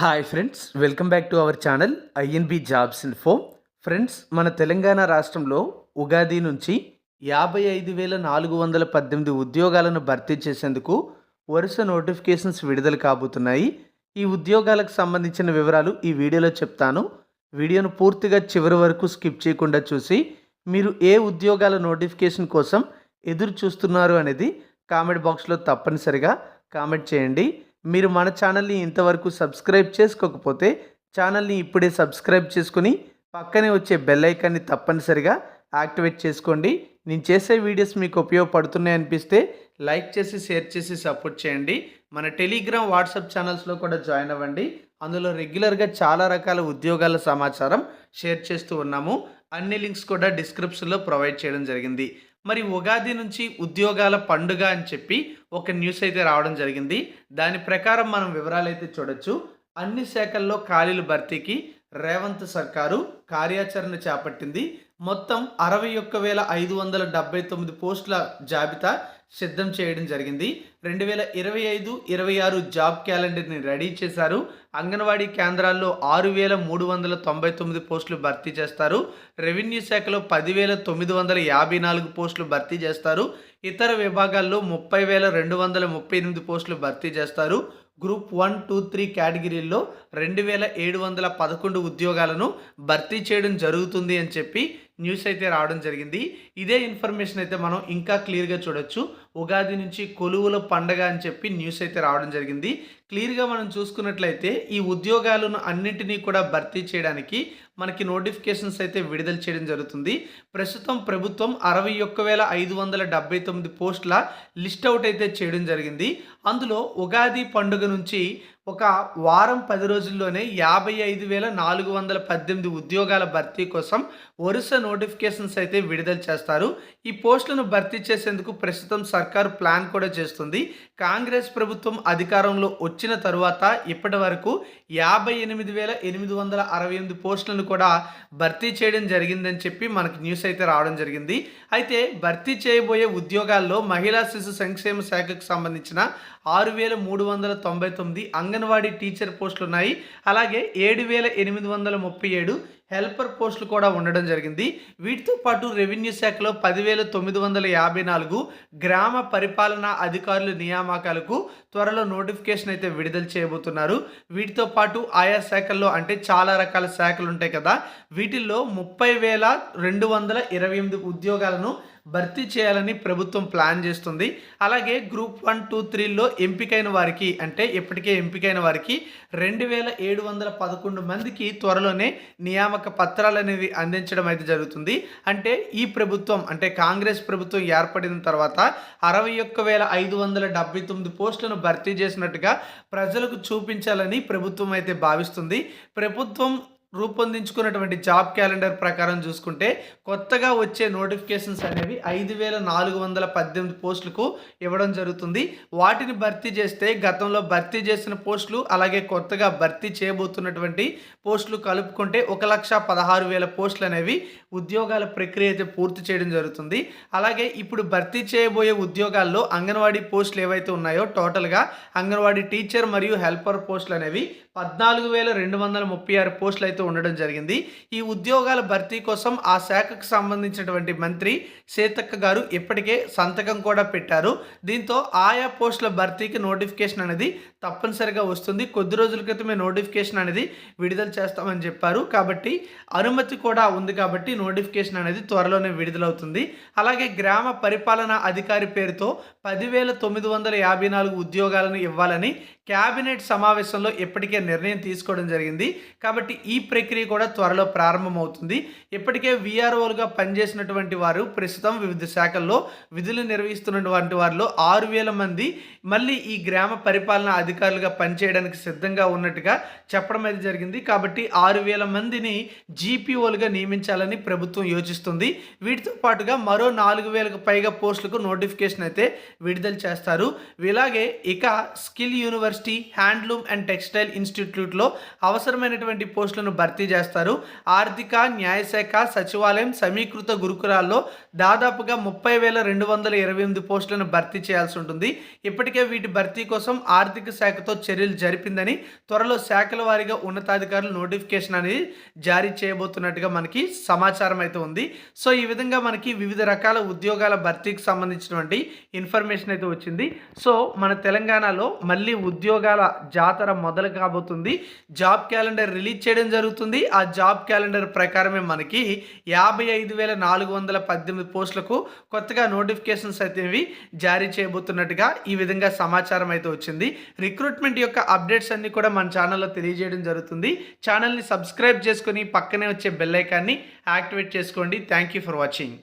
Hi friends welcome back to our channel INB jobs info friends మన తెలంగాణ రాష్ట్రంలో ఉగాది నుంచి యాభై ఐదు వేల నాలుగు వందల పద్దెనిమిది ఉద్యోగాలను భర్తీ చేసేందుకు వరుస నోటిఫికేషన్స్ విడుదల కాబోతున్నాయి. ఈ ఉద్యోగాలకు సంబంధించిన వివరాలు ఈ వీడియోలో చెప్తాను. వీడియోను పూర్తిగా చివరి వరకు స్కిప్ చేయకుండా చూసి మీరు ఏ ఉద్యోగాల నోటిఫికేషన్ కోసం ఎదురు చూస్తున్నారు అనేది కామెంట్ బాక్స్లో తప్పనిసరిగా కామెంట్ చేయండి. మీరు మన ఛానల్ని ఇంతవరకు సబ్స్క్రైబ్ చేసుకోకపోతే ఛానల్ని ఇప్పుడే సబ్స్క్రైబ్ చేసుకుని పక్కనే వచ్చే బెల్ ఐకాన్ని తప్పనిసరిగా యాక్టివేట్ చేసుకోండి. నేను చేసే వీడియోస్ మీకు ఉపయోగపడుతున్నాయి అనిపిస్తే లైక్ చేసి షేర్ చేసి సపోర్ట్ చేయండి. మన టెలిగ్రామ్ వాట్సాప్ ఛానల్స్లో కూడా జాయిన్ అవ్వండి. అందులో రెగ్యులర్గా చాలా రకాల ఉద్యోగాల సమాచారం షేర్ చేస్తూ ఉన్నాము. అన్ని లింక్స్ కూడా డిస్క్రిప్షన్లో ప్రొవైడ్ చేయడం జరిగింది. మరి ఉగాది నుంచి ఉద్యోగాల పండుగ అని చెప్పి ఒక న్యూస్ అయితే రావడం జరిగింది. దాని ప్రకారం మనం వివరాలు అయితే చూడొచ్చు. అన్ని శాఖల్లో ఖాళీలు భర్తీకి రేవంత్ సర్కారు కార్యాచరణ చేపట్టింది. మొత్తం అరవై ఒక్క వేల ఐదు వందల డెబ్బై తొమ్మిది పోస్టుల జాబితా సిద్ధం చేయడం జరిగింది. రెండు వేల ఇరవై ఐదు ఇరవై ఆరు జాబ్ క్యాలెండర్ని రెడీ చేశారు. అంగన్వాడీ కేంద్రాల్లో ఆరు వేల మూడు వందల తొంభై తొమ్మిది పోస్టులు భర్తీ చేస్తారు. రెవెన్యూ శాఖలో పదివేల తొమ్మిది వందల యాభై నాలుగు పోస్టులు భర్తీ చేస్తారు. ఇతర విభాగాల్లో ముప్పై వేల రెండు వందల ముప్పై ఎనిమిది పోస్టులు భర్తీ చేస్తారు. గ్రూప్ వన్ టూ త్రీ కేటగిరీల్లో రెండు వేల ఏడు వందల పదకొండు ఉద్యోగాలను భర్తీ చేయడం జరుగుతుంది అని చెప్పి న్యూస్ అయితే రావడం జరిగింది. ఇదే ఇన్ఫర్మేషన్ అయితే మనం ఇంకా క్లియర్గా చూడొచ్చు. ఉగాది నుంచి కొలువుల పండగ అని చెప్పి న్యూస్ అయితే రావడం జరిగింది. క్లియర్గా మనం చూసుకున్నట్లయితే ఈ ఉద్యోగాలను అన్నింటినీ కూడా భర్తీ చేయడానికి మనకి నోటిఫికేషన్స్ అయితే విడుదల చేయడం జరుగుతుంది. ప్రస్తుతం ప్రభుత్వం అరవై ఒక్క వేల ఐదు వందల డెబ్బై తొమ్మిది పోస్టుల లిస్ట్ అవుట్ అయితే చేయడం జరిగింది. అందులో ఉగాది పండుగ నుంచి ఒక వారం పది రోజుల్లోనే యాభై ఐదు వేల నాలుగు వందల పద్దెనిమిది ఉద్యోగాల భర్తీ కోసం వరుస నోటిఫికేషన్స్ అయితే విడుదల చేస్తారు. ఈ పోస్టులను భర్తీ చేసేందుకు ప్రస్తుతం సర్కారు ప్లాన్ కూడా చేస్తుంది. కాంగ్రెస్ ప్రభుత్వం అధికారంలో వచ్చిన తరువాత ఇప్పటి వరకు యాభై ఎనిమిది వేల ఎనిమిది వందల అరవై ఎనిమిది పోస్టులను కూడా భర్తీ చేయడం జరిగిందని చెప్పి మనకి న్యూస్ అయితే రావడం జరిగింది. అయితే భర్తీ చేయబోయే ఉద్యోగాల్లో మహిళా శిశు సంక్షేమ శాఖకు సంబంధించిన ఆరు వేల మూడు వందల తొంభై తొమ్మిది అంగన్వాడీ టీచర్ పోస్టులు ఉన్నాయి అలాగే ఏడు వేల ఎనిమిది వందల ముప్పై ఏడు హెల్పర్ పోస్టులు కూడా ఉండడం జరిగింది. వీటితో పాటు రెవెన్యూ శాఖలో పదివేల తొమ్మిది వందల యాభై నాలుగు గ్రామ పరిపాలనా అధికారుల నియామకాలకు త్వరలో నోటిఫికేషన్ అయితే విడుదల చేయబోతున్నారు. వీటితో పాటు ఆయా శాఖల్లో అంటే చాలా రకాల శాఖలు ఉంటాయి కదా వీటిల్లో ముప్పై వేల రెండు వందల ఇరవై ఎనిమిది ఉద్యోగాలను భర్తీ చేయాలని ప్రభుత్వం ప్లాన్ చేస్తుంది. అలాగే గ్రూప్ వన్ టూ త్రీలో ఎంపికైన వారికి అంటే ఇప్పటికే ఎంపికైన వారికి రెండు వేల ఏడు వందల పదకొండు మందికి త్వరలోనే నియామక పత్రాలు అనేది అందించడం అయితే జరుగుతుంది. అంటే ఈ ప్రభుత్వం అంటే కాంగ్రెస్ ప్రభుత్వం ఏర్పడిన తర్వాత అరవై ఒక్క వేల ఐదు వందల డెబ్బై తొమ్మిది పోస్టులను భర్తీ చేసినట్టుగా ప్రజలకు చూపించాలని ప్రభుత్వం అయితే భావిస్తుంది. ప్రభుత్వం రూపొందించుకున్నటువంటి జాబ్ క్యాలెండర్ ప్రకారం చూసుకుంటే కొత్తగా వచ్చే నోటిఫికేషన్స్ అనేవి ఐదు వేల నాలుగు వందల పద్దెనిమిది పోస్టులకు ఇవ్వడం జరుగుతుంది. వాటిని భర్తీ చేస్తే గతంలో భర్తీ చేసిన పోస్టులు అలాగే కొత్తగా భర్తీ చేయబోతున్నటువంటి పోస్టులు కలుపుకుంటే ఒక లక్ష పదహారు వేల పోస్టులు అనేవి ఉద్యోగాల ప్రక్రియ అయితే పూర్తి చేయడం జరుగుతుంది. అలాగే ఇప్పుడు భర్తీ చేయబోయే ఉద్యోగాల్లో అంగన్వాడీ పోస్టులు ఏవైతే ఉన్నాయో టోటల్గా అంగన్వాడీ టీచర్ మరియు హెల్పర్ పోస్టులు అనేవి పద్నాలుగు వేల రెండు వందల ముప్పై ఆరు పోస్టులు అయితే ఉండడం జరిగింది. ఈ ఉద్యోగాల భర్తీ కోసం ఆ శాఖకు సంబంధించినటువంటి మంత్రి సీతక్క గారు ఇప్పటికే సంతకం కూడా పెట్టారు. దీంతో ఆయా పోస్టుల భర్తీకి నోటిఫికేషన్ అనేది తప్పనిసరిగా వస్తుంది. కొద్ది రోజుల క్రితమే నోటిఫికేషన్ అనేది విడుదల చేస్తామని చెప్పారు. కాబట్టి అనుమతి కూడా ఉంది కాబట్టి నోటిఫికేషన్ అనేది త్వరలోనే విడుదలవుతుంది. అలాగే గ్రామ పరిపాలనా అధికారి పేరుతో పదివేల తొమ్మిది వందల యాభై నాలుగు ఉద్యోగాలను ఇవ్వాలని క్యాబినెట్ సమావేశంలో ఇప్పటికే నిర్ణయం తీసుకోవడం జరిగింది. కాబట్టి ఈ ప్రక్రియ కూడా త్వరలో ప్రారంభమవుతుంది. ఇప్పటికే విఆర్ఓలుగా పనిచేసినటువంటి వారు ప్రస్తుతం వివిధ శాఖల్లో విధులు నిర్వహిస్తున్నటువంటి వారిలో ఆరు వేల మంది మళ్ళీ ఈ గ్రామ పరిపాలనా అధికారులుగా పనిచేయడానికి సిద్ధంగా ఉన్నట్టుగా చెప్పడం అయితే జరిగింది. కాబట్టి ఆరు వేల మందిని జీపీఓలుగా నియమించాలని ప్రభుత్వం యోచిస్తుంది. వీటితో పాటుగా మరో నాలుగు వేలకు పైగా పోస్టులకు నోటిఫికేషన్ అయితే విడుదల చేస్తారు. ఇలాగే ఇక skill university handloom and textile institute ఇన్స్టిట్యూట్లో అవసరమైనటువంటి పోస్టులను భర్తీ చేస్తారు. ఆర్థిక న్యాయశాఖ సచివాలయం సమీకృత గురుకులాల్లో దాదాపుగా ముప్పై వేల రెండు వందల ఇరవై ఎనిమిది పోస్టులను భర్తీ చేయాల్సి ఉంటుంది. ఇప్పటికే వీటి భర్తీ కోసం ఆర్థిక శాఖతో చర్యలు జరిపిందని త్వరలో శాఖల వారీగా ఉన్నతాధికారులు నోటిఫికేషన్ అనేది జారీ చేయబోతున్నట్టుగా మనకి సమాచారం అయితే ఉంది. సో ఈ విధంగా మనకి వివిధ రకాల ఉద్యోగాల భర్తీకి సంబంధించినటువంటి ఇన్ఫర్మేషన్ అయితే వచ్చింది. సో మన తెలంగాణలో మళ్ళీ ఉద్యోగాల జాతర మొదలు కాబోతుంది జాబ్ క్యాలెండర్ రిలీజ్ చేయడం జరుగుతుంది. ఆ జాబ్ క్యాలెండర్ ప్రకారమే మనకి యాభై ఐదు వేల నాలుగు వందల పద్దెనిమిది పోస్టులకు కొత్తగా నోటిఫికేషన్స్ అయితే ఇవి జారీ చేయబోతున్నట్టుగా ఈ విధంగా సమాచారం అయితే వచ్చింది. రిక్రూట్మెంట్ యొక్క అప్డేట్స్ అన్ని కూడా మన ఛానల్లో తెలియజేయడం జరుగుతుంది. ఛానల్ని సబ్స్క్రైబ్ చేసుకొని పక్కనే వచ్చే బెల్ ఐకాన్ని యాక్టివేట్ చేసుకోండి. Thank you for watching.